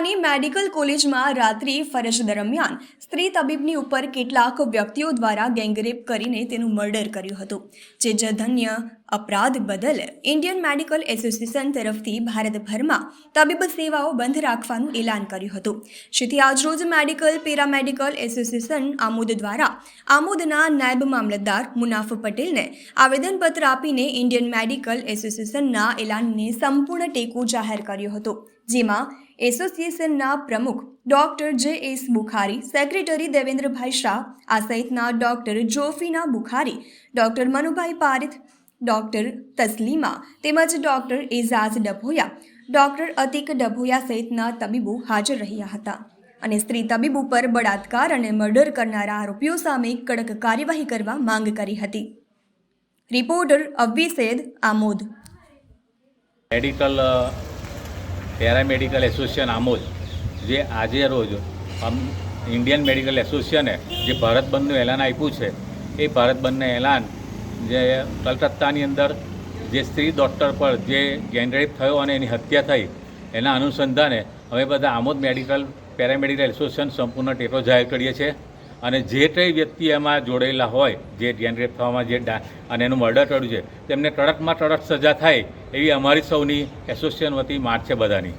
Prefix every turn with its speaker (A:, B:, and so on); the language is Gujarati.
A: મેડિકલ કોલેજમાં રાત્રિ ફરજ દરમિયાન સ્ત્રી તબીબની ઉપર કેટલાક વ્યક્તિઓ દ્વારા ગેંગરેપ કરીને તેનું મર્ડર કર્યું હતું. જે જધન્ય અપરાધ બદલ ઇન્ડિયન મેડિકલ એસોસિએશન તરફથી ભારતભરમાં તબીબ સેવાઓ બંધ રાખવાનું એલાન કર્યું હતું. જેથી આજરોજ મેડિકલ, પેરામેડિકલ એસોસિએશન આમોદ દ્વારા આમોદના નાયબ મામલતદાર મુનાફ પટેલને આવેદનપત્ર આપીને ઇન્ડિયન મેડિકલ એસોસિએશનના એલાનને સંપૂર્ણ ટેકો જાહેર કર્યો હતો. જેમાં એસોસિએશનના પ્રમુખ doctor J S Bukhari, secretary Devendrabhai Shah, આ સહિતના doctor Jofina Bukhari, doctor Manubhai Parith doctor Taslima તેમજ ડોક્ટર એઝાઝ ડભોયા, ડોક્ટર અતિક ડભોયા સહિતના તબીબો હાજર રહ્યા હતા. અને સ્ત્રી તબીબ ઉપર બળાત્કાર અને મર્ડર કરનારા આરોપીઓ સામે કડક કાર્યવાહી કરવા માંગ કરી હતી. Reporter અવ્વી Saiyed Amod.
B: Medical paramedical association Amod, જે આજે રોજ ઇન્ડિયન મેડિકલ એસોસિએશને જે ભારત બંધનું એલાન આપ્યું છે, એ ભારત બંધને એલાન જે કલકત્તાની અંદર જે સ્ત્રી ડૉક્ટર પર જે ગેંગરેપ થયો અને એની હત્યા થઈ, એના અનુસંધાને અમે બધા આમોદ મેડિકલ, પેરામેડિકલ એસોસિએશન સંપૂર્ણ ટેકો જાહેર કરીએ છીએ. અને જે કંઈ વ્યક્તિ એમાં જોડાયેલા હોય, જે ગેનરેપ થવામાં જે ડા, અને એનું મર્ડર કર્યું છે, તેમને કડકમાં કડક સજા થાય એવી અમારી સૌની એસોસિએશન વતી માગ છે બધાની.